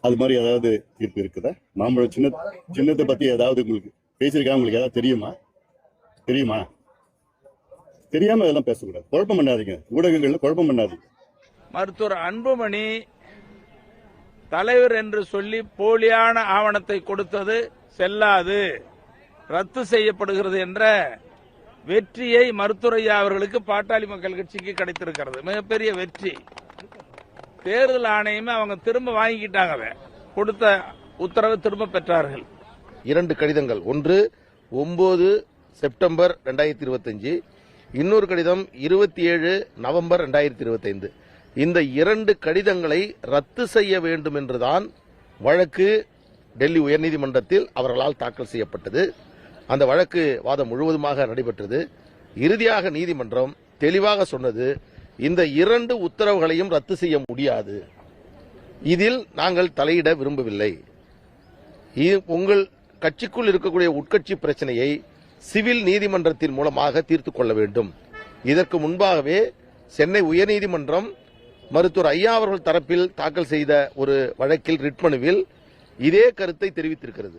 அது மாதிரி ஏதாவது தீர்ப்பு இருக்குதா? மாம்பழம் சின்ன சின்னத்தை பத்தி ஏதாவது உங்களுக்கு பேசியிருக்காங்க உங்களுக்கு ஏதாவது தெரியுமா? தெரியுமா? தெரியாம இதெல்லாம் பேசக்கூடாது. குழப்பம் பண்ணாதீங்க. ஊடகங்கள்ல குழப்பம் பண்ணாதீங்க. மருத்துவர் அன்புமணி தலைவர் என்று சொல்லி போலியான ஆவணத்தை கொடுத்தது செல்லாது. ரத்து செய்யப்படுகிறது என்ற வெற்றியை மருத்துவரையா அவர்களுக்கு பாட்டாளி மக்கள் கட்சிக்கு கிடைத்திருக்கிறது. மிகப்பெரிய வெற்றி. தேர்தல் ஆணையமே அவங்க திரும்ப வாங்கிக்கிட்டாங்க கொடுத்த உத்தரவு திரும்ப பெற்றார்கள். இரண்டு கடிதங்கள். ஒன்று ஒன்பது செப்டம்பர் ரெண்டாயிரத்தி இருபத்தஞ்சு. இன்னொரு கடிதம் இருபத்தி ஏழு நவம்பர் ரெண்டாயிரத்தி இருபத்தைந்து. இந்த இரண்டு கடிதங்களை ரத்து செய்ய வேண்டும் என்றுதான் வழக்கு டெல்லி உயர்நீதிமன்றத்தில் அவர்களால் தாக்கல் செய்யப்பட்டது. அந்த வழக்கு வாதம் முழுவதுமாக நடைபெற்றது. இறுதியாக நீதிமன்றம் தெளிவாக சொன்னது இந்த இரண்டு உத்தரவுகளையும் ரத்து செய்ய முடியாது. இதில் நாங்கள் தலையிட விரும்பவில்லை. உங்கள் கட்சிக்குள் இருக்கக்கூடிய உட்கட்சி பிரச்சனையை சிவில் நீதிமன்றத்தின் மூலமாக தீர்த்து கொள்ள வேண்டும். இதற்கு முன்பாகவே சென்னை உயர்நீதிமன்றம் மருத்துவர் ஐயா அவர்கள் தரப்பில் தாக்கல் செய்த ஒரு வழக்கில் ரிட்மனுவில் இதே கருத்தை தெரிவித்திருக்கிறது.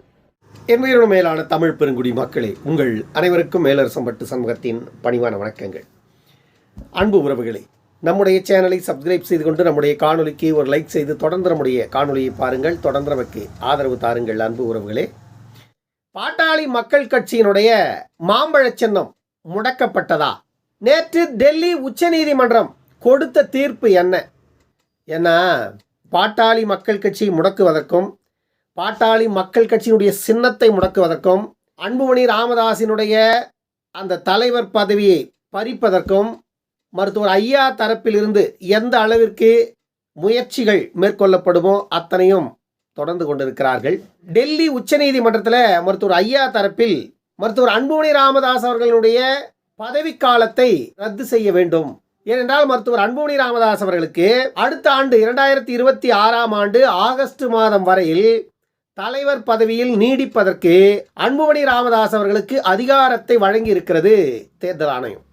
என் உயிரினும் மேலான தமிழ் பெருங்குடி மக்களே உங்கள் அனைவருக்கும் மேலரசம்பட்டு சமூகத்தின் பணிவான வணக்கங்கள். அன்பு உறவுகளே நம்முடைய சேனலை சப்ஸ்கிரைப் செய்து கொண்டு நம்முடைய காணொலிக்கு ஒரு லைக் செய்து தொடர்ந்து நம்முடைய காணொலியை பாருங்கள் தொடர்ந்து நமக்கு ஆதரவு தாருங்கள் அன்பு உறவுகளே. பாட்டாளி மக்கள் கட்சியினுடைய மாம்பழச் சின்னம் முடக்கப்பட்டதா? நேற்று டெல்லி உச்சநீதிமன்றம் கொடுத்த தீர்ப்பு என்ன? ஏன்னா பாட்டாளி மக்கள் கட்சியை முடக்குவதற்கும் பாட்டாளி மக்கள் கட்சியினுடைய சின்னத்தை முடக்குவதற்கும் அன்புமணி ராமதாசினுடைய அந்த தலைவர் பதவியை பறிப்பதற்கும் மருத்துவர் ஐயா தரப்பிலிருந்து எந்த அளவிற்கு முயற்சிகள் மேற்கொள்ளப்படுமோ அத்தனையும் தொடர்ந்து கொண்டிருக்கிறார்கள். டெல்லி உச்சநீதிமன்றத்தில் மருத்துவர் ஐயா தரப்பில் மருத்துவர் அன்புமணி ராமதாஸ் அவர்களுடைய பதவிக்காலத்தை ரத்து செய்ய வேண்டும். ஏனென்றால் மருத்துவர் அன்புமணி ராமதாஸ் அவர்களுக்கு அடுத்த ஆண்டு இரண்டாயிரத்தி இருபத்தி ஆறாம் ஆண்டு ஆகஸ்ட் மாதம் வரையில் தலைவர் பதவியில் நீடிப்பதற்கு அன்புமணி ராமதாஸ் அவர்களுக்கு அதிகாரத்தை வழங்கி இருக்கிறது தேர்தல் ஆணையம்.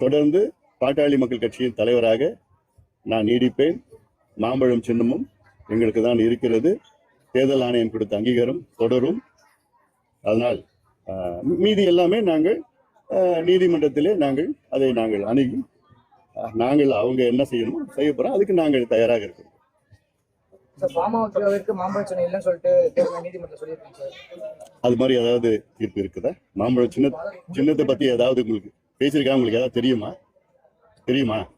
தொடர்ந்து பாட்டாளி மக்கள் கட்சியின் தலைவராக நான் நீடிப்பேன். மாம்பழம் சின்னமும் எங்களுக்கு தான் இருக்கிறது. தேர்தல் ஆணையம் கொடுத்த அங்கீகாரம் தொடரும். அதனால் மீதி எல்லாமே நாங்கள் நீதிமன்றத்திலே நாங்கள் அதை நாங்கள் அணுகி நாங்கள் அவங்க என்ன செய்யணுமோ செய்ய அதுக்கு நாங்கள் தயாராக இருக்கிறோம் சார் பாமகவிற்கு மாம்பழச்சனை இல்லைன்னு சொல்லிட்டு தேர்தல் நீதிமன்றம் சொல்லியிருக்காங்க சார். அது மாதிரி ஏதாவது தீர்ப்பு இருக்குதா? மாம்பழம் சின்ன சின்னத்தை பத்தி ஏதாவது உங்களுக்கு பேசியிருக்காங்க உங்களுக்கு ஏதாவது தெரியுமா? தெரியுமா?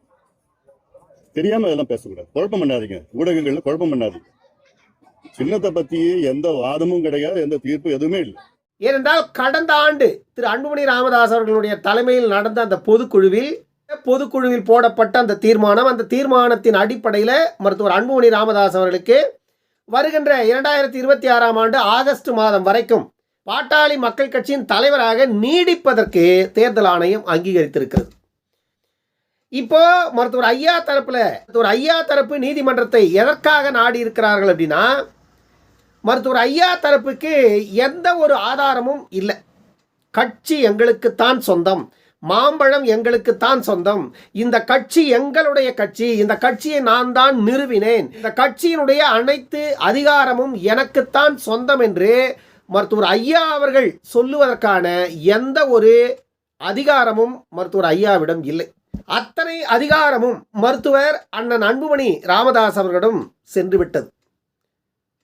தெரியாம இதெல்லாம் பேசக்கூடாது. குழப்பம் பண்ணாதீங்க. ஊடகங்கள்ல குழப்பம் பண்ணாதீங்க. சின்னத்தை பத்தி எந்த வாதமும் கிடையாது எந்த தீர்ப்பு எதுவுமே இல்லை. ஏனென்றால் கடந்த ஆண்டு திரு அன்புமணி ராமதாஸ் அவர்களுடைய தலைமையில் நடந்த அந்த பொதுக்குழுவில் பொதுக்குழுவில் போடப்பட்ட அந்த தீர்மானம் அந்த தீர்மானத்தின் அடிப்படையில் மருத்துவர் அன்புமணி ராமதாஸ் அவர்களுக்கு வருகின்ற இரண்டாயிரத்தி இருபத்தி ஆறாம் ஆண்டு ஆகஸ்ட் மாதம் வரைக்கும் பாட்டாளி மக்கள் கட்சியின் தலைவராக நீடிப்பதற்கு தேர்தல் ஆணையம் அங்கீகரித்திருக்கிறது. இப்போ மருத்துவர் ஐயா தரப்புல மருத்துவர் ஐயா தரப்பு நீதிமன்றத்தை எதற்காக நாடி இருக்கிறார்கள் அப்படின்னா மருத்துவர் ஐயா தரப்புக்கு எந்த ஒரு ஆதாரமும் இல்லை. கட்சி எங்களுக்குத்தான் சொந்தம். மாம்பழம் எங்களுக்குத்தான் சொந்தம். இந்த கட்சி எங்களுடைய கட்சி. இந்த கட்சியை நான் தான் நிறுவினேன். இந்த கட்சியினுடைய அனைத்து அதிகாரமும் எனக்குத்தான் சொந்தம் என்று மருத்துவர் ஐயா அவர்கள் சொல்லுவதற்கான எந்த ஒரு அதிகாரமும் மருத்துவர் ஐயாவிடம் இல்லை. அத்தனை அதிகாரமும் மருத்துவர் அண்ணன் அன்புமணி ராமதாஸ் அவர்களிடம் சென்று விட்டது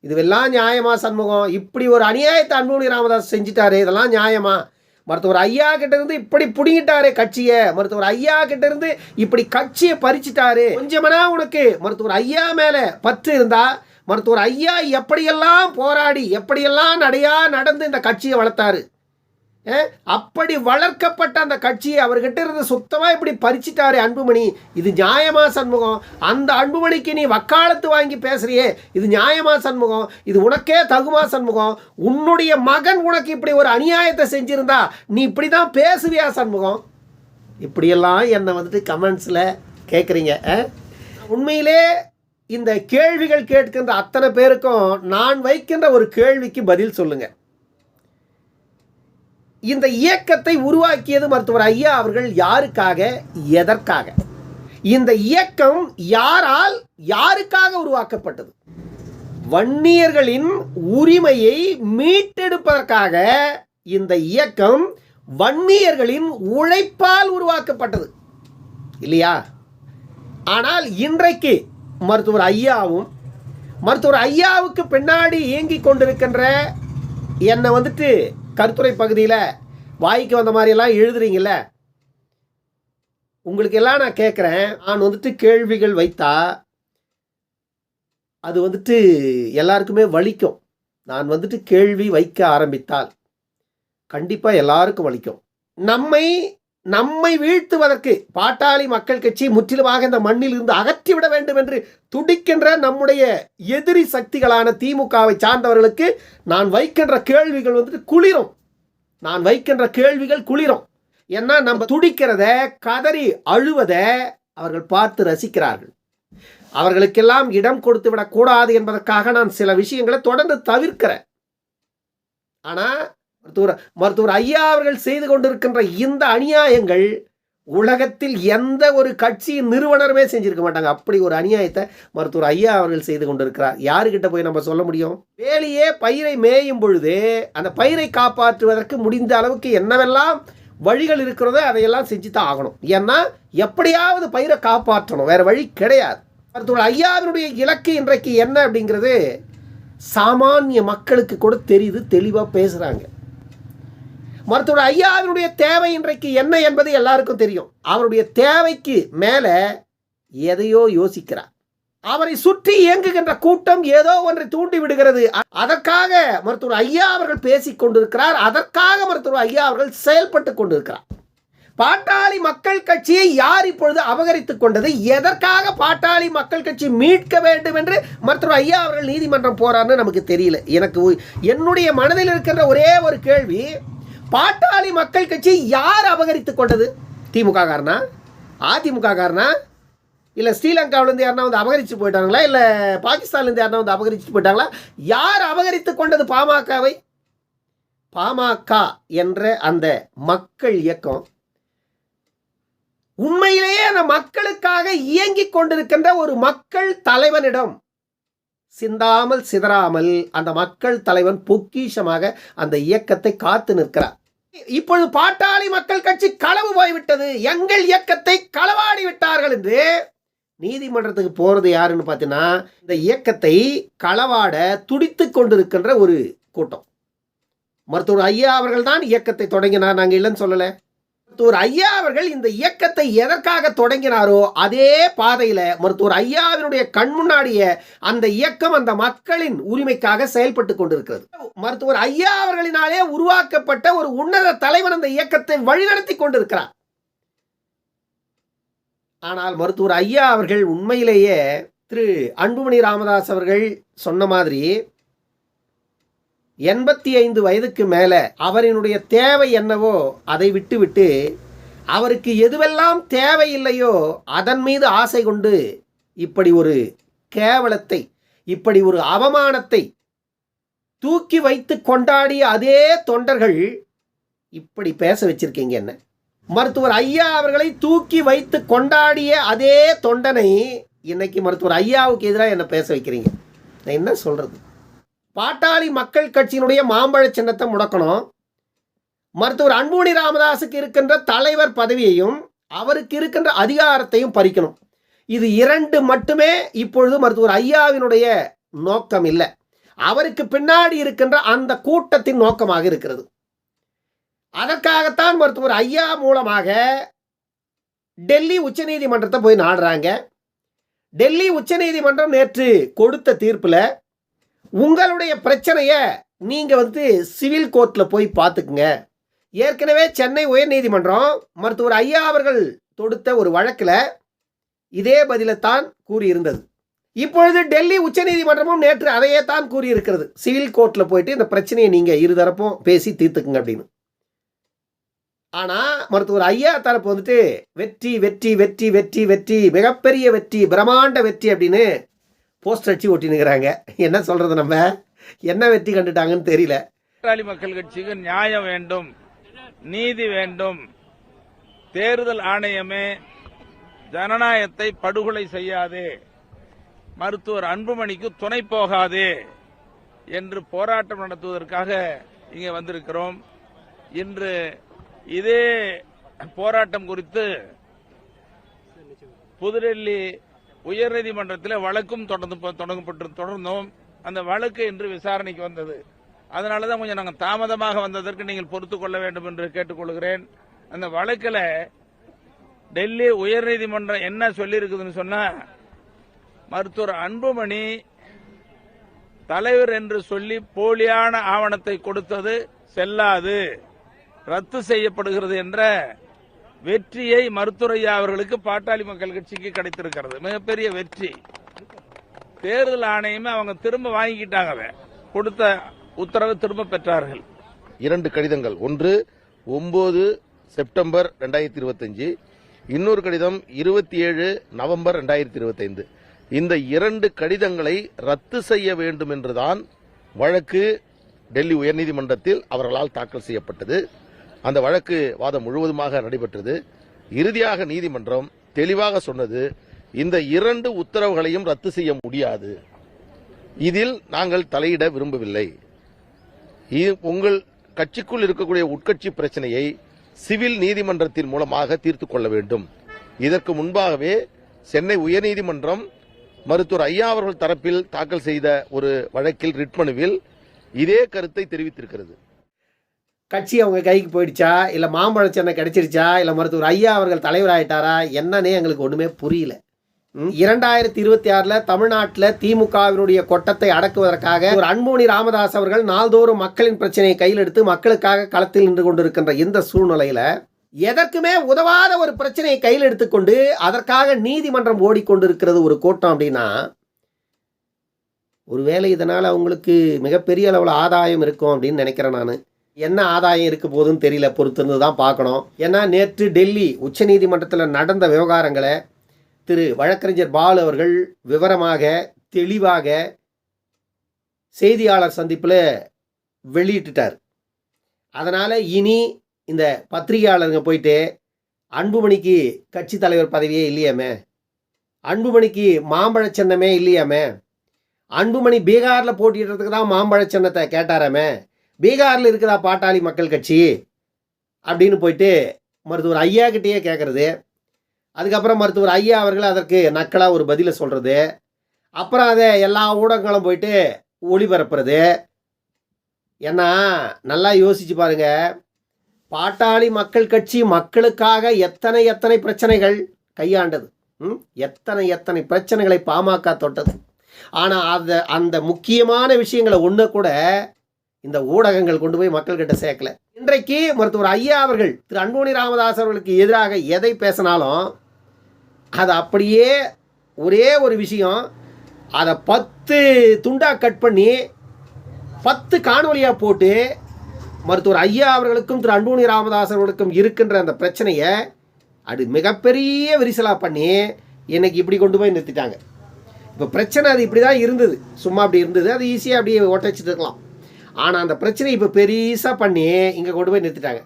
இதுவெல்லாம் நியாயமா சண்முகம்? இப்படி ஒரு அநியாயத்தை அன்புமணி ராமதாஸ் செஞ்சிட்டாரு இதெல்லாம் நியாயமா? மருத்துவர் ஐயா கிட்ட இருந்து இப்படி புடுங்கிட்டாரு கட்சியை. மருத்துவர் ஐயா கிட்ட இருந்து இப்படி கட்சியை பறிச்சிட்டாரு. கொஞ்சமனா உனக்கு. மருத்துவர் ஐயா மேல பற்று இருந்தா மருத்துவர் ஐயா எப்படியெல்லாம் போராடி எப்படியெல்லாம் நடையா நடந்து இந்த கட்சியை வளர்த்தாரு? அப்படி வளர்க்கப்பட்ட அந்த கட்சியை அவர்கிட்ட இருந்து சுத்தமாக இப்படி பறிச்சிட்டாரு அன்புமணி. இது நியாயமா சண்முகம்? அந்த அன்புமணிக்கு நீ வக்காலத்து வாங்கி பேசுறியே. இது நியாயமா சண்முகம்? இது உனக்கே தகுமா சண்முகம்? உன்னுடைய மகன் உனக்கு இப்படி ஒரு அநியாயத்தை செஞ்சிருந்தா நீ இப்படி தான் பேசுவியா சண்முகம்? இப்படியெல்லாம் என்னை வந்துட்டு கமெண்ட்ஸில் கேட்குறீங்க உண்மையிலே இந்த கேள்விகள் கேட்கின்ற அத்தனை பேருக்கும் நான் வைக்கின்ற ஒரு கேள்விக்கு பதில் சொல்லுங்கள் இந்த இயக்கத்தை உருவாக்கியது மருத்துவர் ஐயா அவர்கள் யாருக்காக? எதற்காக? இந்த இயக்கம் யாரால் யாருக்காக உருவாக்கப்பட்டது? வன்னியர்களின் உரிமையை மீட்டெடுப்பதற்காக இந்த இயக்கம் வன்னியர்களின் உழைப்பால் உருவாக்கப்பட்டது. இல்லையா? ஆனால் இன்றைக்கு மருத்துவர் ஐயாவும் மருத்துவர் ஐயாவுக்கு பின்னாடி இயங்கிக் கொண்டிருக்கின்ற என்னை வந்துட்டு கருத்துரை பகுதியில் வாய்க்கு வந்த மாதிரியெல்லாம் எழுதுறீங்கல்ல? உங்களுக்கு எல்லாம் நான் கேட்குறேன் நான் வந்துட்டு கேள்விகள் வைத்தா அது வந்துட்டு எல்லாருக்குமே வலிக்கும். நான் வந்துட்டு கேள்வி வைக்க ஆரம்பித்தால் கண்டிப்பாக எல்லாருக்கும் வலிக்கும். நம்மை நம்மை வீழ்த்துவதற்கு பாட்டாளி மக்கள் கட்சி முற்றிலுமாக இந்த மண்ணில் இருந்து அகற்றிவிட வேண்டும் என்று துடிக்கின்ற நம்முடைய எதிரி சக்திகளான திமுகவை சார்ந்தவர்களுக்கு நான் வைக்கின்ற கேள்விகள் வந்துட்டு குளிரும். நான் வைக்கின்ற கேள்விகள் குளிரும். ஏன்னா நம்ம துடிக்கிறத கதறி அழுவத அவர்கள் பார்த்து ரசிக்கிறார்கள். அவர்களுக்கெல்லாம் இடம் கொடுத்து விடக்கூடாது என்பதற்காக நான் சில விஷயங்களை தொடர்ந்து தவிர்க்கிறேன். ஆனால் மருத்துவர் மருத்துவர் ஐயா அவர்கள் செய்து கொண்டிருக்கின்ற இந்த அநியாயங்கள் உலகத்தில் எந்த ஒரு கட்சியின் நிறுவனருமே செஞ்சிருக்க மாட்டாங்க. அப்படி ஒரு அநியாயத்தை மருத்துவர் ஐயா அவர்கள் செய்து கொண்டிருக்கிறார். யாருக்கிட்ட போய் நம்ம சொல்ல முடியும்? வேலியே பயிரை மேயும் பொழுது அந்த பயிரை காப்பாற்றுவதற்கு முடிந்த அளவுக்கு என்னவெல்லாம் வழிகள் இருக்கிறதோ அதையெல்லாம் செஞ்சு தான் ஆகணும். ஏன்னா எப்படியாவது பயிரை காப்பாற்றணும். வேற வழி கிடையாது. மருத்துவர் ஐயாவினுடைய இலக்கு இன்றைக்கு என்ன அப்படிங்கிறது சாமானிய மக்களுக்கு கூட தெரியுது தெளிவாக பேசுகிறாங்க மருத்துவர் ஐயாவினுடைய தேவை இன்றைக்கு என்ன என்பது எல்லாருக்கும் தெரியும். அவருடைய தேவைக்கு மேலே எதையோ யோசிக்கிறார். அவரை சுற்றி இயங்குகின்ற கூட்டம் ஏதோ ஒன்றை தூண்டி விடுகிறது. அதற்காக மருத்துவர் ஐயா அவர்கள் பேசிக் கொண்டிருக்கிறார். அதற்காக மருத்துவர் ஐயா அவர்கள் செயல்பட்டு கொண்டிருக்கிறார். பாட்டாளி மக்கள் கட்சியை யார் இப்பொழுது அபகரித்துக் கொண்டது? எதற்காக பாட்டாளி மக்கள் கட்சி மீட்க வேண்டும் என்று மருத்துவர் ஐயா அவர்கள் நீதிமன்றம் போறாருன்னு நமக்கு தெரியல. எனக்கு என்னுடைய மனதில் இருக்கின்ற ஒரே ஒரு கேள்வி பாட்டாளி மக்கள் கட்சி யார் அபகரித்துக் கொண்டது? திமுக காரனா அதிமுக காரனா இல்லை ஸ்ரீலங்காவிலேருந்து யாருனா வந்து அபகரித்து போயிட்டாங்களா? இல்லை பாகிஸ்தான்லேருந்து யாருனா வந்து அபகரித்து போயிட்டாங்களா? யார் அபகரித்து கொண்டது பாமகவை? பாமக என்ற அந்த மக்கள் இயக்கம் உண்மையிலேயே அந்த மக்களுக்காக இயங்கிக் கொண்டிருக்கின்ற ஒரு மக்கள் தலைவனிடம் சிந்தாமல் சிதறாமல் அந்த மக்கள் தலைவன் பொக்கிஷமாக அந்த இயக்கத்தை காத்து நிற்கிறார். இப்பொழுது பாட்டாளி மக்கள் கட்சி களவு போய்விட்டது. எங்கள் இயக்கத்தை களவாடி விட்டார்கள் என்று நீதிமன்றத்துக்கு போறது யாருன்னு பார்த்தீங்கன்னா இந்த இயக்கத்தை களவாட துடித்து கொண்டிருக்கின்ற ஒரு கூட்டம். மருத்துவர் ஐயா அவர்கள் தான் இயக்கத்தை தொடங்கினார். நாங்கள் இல்லைன்னு சொல்லலை. மருத்துவர் ஐயா அவர்கள் இந்த இயக்கத்தை எதற்காக தொடங்கினாரோ அதே பாதையில மருத்துவர் ஐயாவினுடைய கண் முன்னாடியே அந்த இயக்கம் அந்த மக்களின் உரிமைக்காக செயல்பட்டு கொண்டிருக்கிறது. மருத்துவர் ஐயா அவர்களினாலே உருவாக்கப்பட்ட ஒரு உன்னத தலைவன் அந்த இயக்கத்தை வழிநடத்தி கொண்டிருக்கிறார். ஆனால் மருத்துவர் ஐயா அவர்கள் உண்மையிலேயே திரு அன்புமணி ராமதாஸ் அவர்கள் சொன்ன மாதிரி எண்பத்தி ஐந்து வயதுக்கு மேலே அவரினுடைய தேவை என்னவோ அதை விட்டுவிட்டு அவருக்கு எதுவெல்லாம் தேவையில்லையோ அதன் மீது ஆசை கொண்டு இப்படி ஒரு கேவலத்தை இப்படி ஒரு அவமானத்தை தூக்கி வைத்து கொண்டாடிய அதே தொண்டர்கள் இப்படி பேச வச்சிருக்கீங்க என்ன? மருத்துவர் ஐயா அவர்களை தூக்கி வைத்து கொண்டாடிய அதே தொண்டனை இன்னைக்கு மருத்துவர் ஐயாவுக்கு எதிராக என்ன பேச வைக்கிறீங்க? நான் என்ன சொல்றது? பாட்டாளி மக்கள் கட்சியினுடைய மாம்பழ சின்னத்தை முடக்கணும். மருத்துவர் அன்புமணி ராமதாஸுக்கு இருக்கின்ற தலைவர் பதவியையும் அவருக்கு இருக்கின்ற அதிகாரத்தையும் பறிக்கணும். இது இரண்டு மட்டுமே இப்பொழுது மருத்துவர் ஐயாவினுடைய நோக்கம் இல்லை. அவருக்கு பின்னாடி இருக்கின்ற அந்த கூட்டத்தின் நோக்கமாக இருக்கிறது. அதற்காகத்தான் மருத்துவர் ஐயா மூலமாக டெல்லி உச்சநீதிமன்றத்தை போய் நாடுறாங்க. டெல்லி உச்சநீதிமன்றம் நேற்று கொடுத்த தீர்ப்பில் உங்களுடைய பிரச்சனையை நீங்கள் வந்து சிவில் கோர்ட்டில் போய் பார்த்துக்குங்க ஏற்கனவே சென்னை உயர்நீதிமன்றம் மருத்துவர் ஐயா அவர்கள் தொடுத்த ஒரு வழக்கில் இதே பதிலைத்தான் கூறியிருந்தது. இப்பொழுது டெல்லி உச்சநீதிமன்றமும் நேற்று அதையே தான் கூறியிருக்கிறது. சிவில் கோர்ட்டில் போயிட்டு இந்த பிரச்சனையை நீங்கள் இருதரப்பும் பேசி தீர்த்துக்குங்க அப்படின்னு. ஆனால் மருத்துவர் ஐயா தரப்பு வந்துட்டு வெற்றி வெற்றி வெற்றி வெற்றி வெற்றி மிகப்பெரிய வெற்றி பிரம்மாண்ட வெற்றி அப்படின்னு போஸ்டர் அடிச்சு ஒட்டினுக்கிறாங்க என்ன சொல்றது நம்ம? என்ன வெற்றி கண்டுட்டாங்கன்னு தெரியல. பாட்டாளி மக்கள் கட்சிக்கு நியாயம் வேண்டும் நீதி வேண்டும். தேர்தல் ஆணையமே ஜனநாயகத்தை படுகொலை செய்யாதே. மருத்துவர் அன்புமணிக்கு துணை போகாதே என்று போராட்டம் நடத்துவதற்காக இங்கே வந்திருக்கிறோம். இன்று இதே போராட்டம் குறித்து புதுடெல்லி உயர்நீதிமன்றத்தில் வழக்கும் தொடர்ந்து தொடங்கப்பட்டு தொடர்ந்தோம். அந்த வழக்கு இன்று விசாரணைக்கு வந்தது. அதனால தான் கொஞ்சம் நாங்கள் தாமதமாக வந்ததற்கு நீங்கள் பொறுத்துக் கொள்ள வேண்டும் என்று கேட்டுக்கொள்கிறேன். அந்த வழக்கில் டெல்லி உயர்நீதிமன்றம் என்ன சொல்லியிருக்குதுன்னு சொன்னா மருத்துவர் அன்புமணி தலைவர் என்று சொல்லி போலியான ஆவணத்தை கொடுத்தது செல்லாது ரத்து செய்யப்படுகிறது என்ற வெற்றியை மருத்துவரையா அவர்களுக்கு பாட்டாளி மக்கள் கட்சிக்கு கிடைத்திருக்கிறது. மிகப்பெரிய வெற்றி. தேர்தல் ஆணையமே அவங்க திரும்ப வாங்கிக்கிட்டாங்க கொடுத்த உத்தரவு திரும்ப பெற்றார்கள். இரண்டு கடிதங்கள். ஒன்று ஒன்பது செப்டம்பர் ரெண்டாயிரத்தி இருபத்தஞ்சு. இன்னொரு கடிதம் இருபத்தி ஏழு நவம்பர் ரெண்டாயிரத்தி இருபத்தைந்து. இந்த இரண்டு கடிதங்களை ரத்து செய்ய வேண்டும் என்றுதான் வழக்கு டெல்லி உயர்நீதிமன்றத்தில் அவர்களால் தாக்கல் செய்யப்பட்டது. அந்த வழக்கு வாதம் முழுவதுமாக நடைபெற்றது. இறுதியாக நீதிமன்றம் தெளிவாக சொன்னது இந்த இரண்டு உத்தரவுகளையும் ரத்து செய்ய முடியாது. இதில் நாங்கள் தலையிட விரும்பவில்லை. உங்கள் கட்சிக்குள் இருக்கக்கூடிய உட்கட்சி பிரச்சனையை சிவில் நீதிமன்றத்தின் மூலமாக தீர்த்துக் கொள்ள வேண்டும். இதற்கு முன்பாகவே சென்னை உயர்நீதிமன்றம் மருத்துவர் ஐயா அவர்கள் தரப்பில் தாக்கல் செய்த ஒரு வழக்கில் ரிட்மனுவில் இதே கருத்தை தெரிவித்திருக்கிறது. கட்சி அவங்க கைக்கு போயிடுச்சா? இல்லை மாம்பழ சென்னை கிடைச்சிருச்சா? இல்லை மருத்துவர் ஐயா அவர்கள் தலைவராயிட்டாரா? என்னன்னே எங்களுக்கு ஒன்றுமே புரியல. இரண்டாயிரத்தி இருபத்தி ஆறில் தமிழ்நாட்டில் திமுகவினுடைய கொட்டத்தை அடக்குவதற்காக ஒரு அன்புமணி ராமதாஸ் அவர்கள் நாள்தோறும் மக்களின் பிரச்சனையை கையில் எடுத்து மக்களுக்காக களத்தில் நின்று கொண்டிருக்கின்ற இந்த சூழ்நிலையில் எதற்குமே உதவாத ஒரு பிரச்சனையை கையில் எடுத்துக்கொண்டு அதற்காக நீதிமன்றம் ஓடிக்கொண்டிருக்கிறது ஒரு கூட்டம் அப்படின்னா ஒருவேளை இதனால் அவங்களுக்கு மிகப்பெரிய அளவில் ஆதாயம் இருக்கும் அப்படின்னு நினைக்கிறேன் நான். என்ன ஆதாயம் இருக்க போதுன்னு தெரியல பொறுத்திருந்து தான் பார்க்கணும். ஏன்னா நேற்று டெல்லி உச்சநீதிமன்றத்தில் நடந்த விவகாரங்களை திரு வழக்கறிஞர் பாலு அவர்கள் விவரமாக தெளிவாக செய்தியாளர் சந்திப்பில் வெளியிட்டுட்டார். அதனால் இனி இந்த பத்திரிகையாளருங்க போயிட்டு அன்புமணிக்கு கட்சி தலைவர் பதவியே இல்லையாமே? அன்புமணிக்கு மாம்பழ சின்னமே இல்லையாமே? அன்புமணி பீகாரில் போட்டிடுறதுக்கு தான் மாம்பழ சின்னத்தை கேட்டாராமே? பீகாரில் இருக்குதா பாட்டாளி மக்கள் கட்சி? அப்படின்னு போயிட்டு மருத்துவர் ஐயா கிட்டேயே கேட்குறது அதுக்கப்புறம் மருத்துவர் ஐயா அவர்கள் அதற்கு நக்கலாக ஒரு பதிலை சொல்கிறது அப்புறம் அதை எல்லா ஊடகங்களும் போயிட்டு ஒளிபரப்புறது. ஏன்னா நல்லா யோசிச்சு பாருங்க. பாட்டாளி மக்கள் கட்சி மக்களுக்காக எத்தனை எத்தனை பிரச்சனைகள் கையாண்டது. ம்? எத்தனை எத்தனை பிரச்சனைகளை பாமக தொட்டது. ஆனால் அந்த அந்த முக்கியமான விஷயங்களை ஒன்று கூட இந்த ஊடகங்கள் கொண்டு போய் மக்கள்கிட்ட சேர்க்கல. இன்றைக்கு மருத்துவர் ஐயா அவர்கள் திரு அன்புமணி ராமதாஸ் அவர்களுக்கு எதிராக எதை பேசினாலும் அதை அப்படியே ஒரே ஒரு விஷயம் அதை பத்து துண்டாக கட் பண்ணி பத்து காணொலியாக போட்டு மருத்துவர் ஐயா அவர்களுக்கும் திரு அன்புமணி ராமதாஸ் அவர்களுக்கும் இருக்கின்ற அந்த பிரச்சனையை அது மிகப்பெரிய விரிசலாக பண்ணி இன்னைக்கு இப்படி கொண்டு போய் நிறுத்திட்டாங்க. இப்போ பிரச்சனை அது இப்படி தான் இருந்தது. சும்மா அப்படி இருந்தது. அது ஈஸியாக அப்படியே ஒட்டச்சிட்டு இருக்கலாம். ஆனால் அந்த பிரச்சனையை இப்போ பெருசாக பண்ணி இங்கே கொண்டு போய் நிறுத்திட்டாங்க.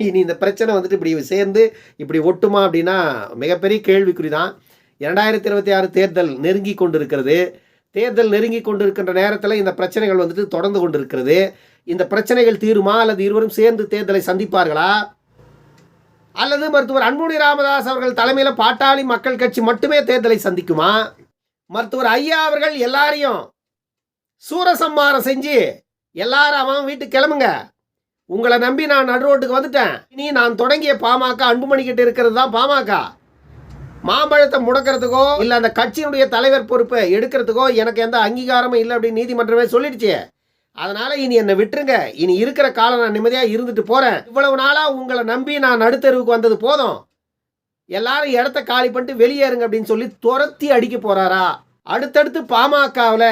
இனி இந்த பிரச்சனை வந்துட்டு இப்படி சேர்ந்து இப்படி ஒட்டுமா அப்படின்னா மிகப்பெரிய கேள்விக்குறி தான் இரண்டாயிரத்தி இருபத்தி ஆறு தேர்தல் நெருங்கி கொண்டிருக்கிறது. தேர்தல் நெருங்கி கொண்டிருக்கின்ற நேரத்தில் இந்த பிரச்சனைகள் வந்துட்டு தொடர்ந்து கொண்டிருக்கிறது. இந்த பிரச்சனைகள் தீருமா அல்லது இருவரும் சேர்ந்து தேர்தலை சந்திப்பார்களா? அல்லது மருத்துவர் அன்புமணி ராமதாஸ் அவர்கள் தலைமையில் பாட்டாளி மக்கள் கட்சி மட்டுமே தேர்தலை சந்திக்குமா? மருத்துவர் ஐயா அவர்கள் எல்லாரையும் சூரசம்மாரம் செஞ்சு எல்லாரும் அவன் வீட்டுக்கு கிளம்புங்க. உங்களை நம்பி நான் நடு ரோட்டுக்கு வந்துட்டேன். இனி நான் தொடங்கிய பாமக அன்புமணி கிட்ட இருக்கிறது தான் பாமக. மாம்பழத்தை முடக்கிறதுக்கோ இல்லை அந்த கட்சியினுடைய தலைவர் பொறுப்பை எடுக்கிறதுக்கோ எனக்கு எந்த அங்கீகாரமும் இல்லை அப்படின்னு நீதிமன்றமே சொல்லிடுச்சு. அதனால் இனி என்னை விட்டுருங்க. இனி இருக்கிற காலம் நான் நிம்மதியாக இருந்துட்டு போகிறேன் இவ்வளவு நாளாக உங்களை நம்பி நான் நடுத்தருவுக்கு வந்தது போதும். எல்லாரும் இடத்த காலி பண்ணிட்டு வெளியேறுங்க அப்படின்னு சொல்லி துரத்தி அடிக்க போகிறாரா அடுத்தடுத்து பாமகவில்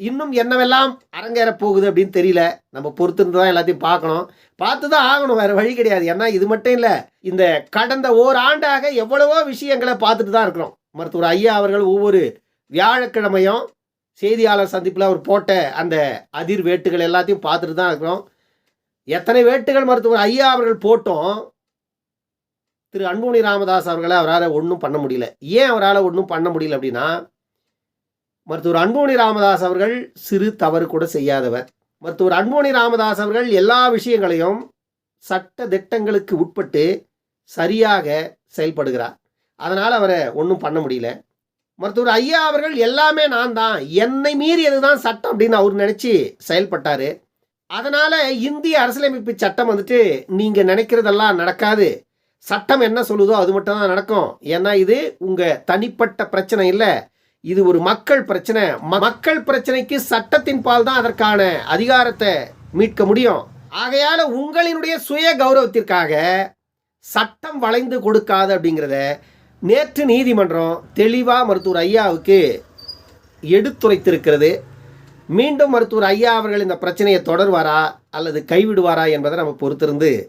இன்னும் என்னவெல்லாம் அரங்கேற போகுது அப்படின்னு தெரியல. நம்ம பொறுத்திருந்து தான் எல்லாத்தையும் பார்க்கணும். பார்த்து தான் ஆகணும் வேறு வழி கிடையாது. ஏன்னா இது மட்டும் இல்லை இந்த கடந்த ஓராண்டாக எவ்வளவோ விஷயங்களை பார்த்துட்டு தான் இருக்கிறோம். மருத்துவர் ஐயா அவர்கள் ஒவ்வொரு வியாழக்கிழமையும் செய்தியாளர் சந்திப்பில் அவர் போட்ட அந்த அதிர் வேட்டுகள் எல்லாத்தையும் பார்த்துட்டு தான் இருக்கிறோம். எத்தனை வேட்டுகள் மருத்துவர் ஐயா அவர்கள் போட்டோம் திரு அன்புமணி ராமதாஸ் அவர்களை அவரால் ஒன்றும் பண்ண முடியல. ஏன் அவரால் ஒன்றும் பண்ண முடியல அப்படின்னா மருத்துவர் அன்புமணி ராமதாஸ் அவர்கள் சிறு தவறு கூட செய்யாதவர். மருத்துவர் அன்புமணி ராமதாஸ் அவர்கள் எல்லா விஷயங்களையும் சட்ட திட்டங்களுக்கு உட்பட்டு சரியாக செயல்படுகிறார். அதனால் அவரை ஒன்றும் பண்ண முடியல. மருத்துவர் ஐயா அவர்கள் எல்லாமே நான் தான். என்னை மீறியது தான் சட்டம் அப்படின்னு அவர் நினச்சி செயல்பட்டார். அதனால் இந்திய அரசியலமைப்பு சட்டம் வந்துட்டு நீங்கள் நினைக்கிறதெல்லாம் நடக்காது. சட்டம் என்ன சொல்லுதோ அது மட்டும் தான் நடக்கும். ஏன்னா இது உங்கள் தனிப்பட்ட பிரச்சனை இல்லை. இது ஒரு மக்கள் பிரச்சனை. ம- மக்கள் பிரச்சனைக்கு சட்டத்தின் பால் தான் அதற்கான அதிகாரத்தை மீட்க முடியும். ஆகையால உங்களினுடைய சுய கௌரவத்திற்காக சட்டம் வளைந்து கொடுக்காது அப்படிங்கிறத நேற்று நீதிமன்றம் தெளிவாக மருத்துவர் ஐயாவுக்கு எடுத்துரைத்திருக்கிறது. மீண்டும் மருத்துவர் ஐயா அவர்கள் இந்த பிரச்சனையை தொடர்வாரா அல்லது கைவிடுவாரா என்பதை நம்ம பொறுத்திருந்து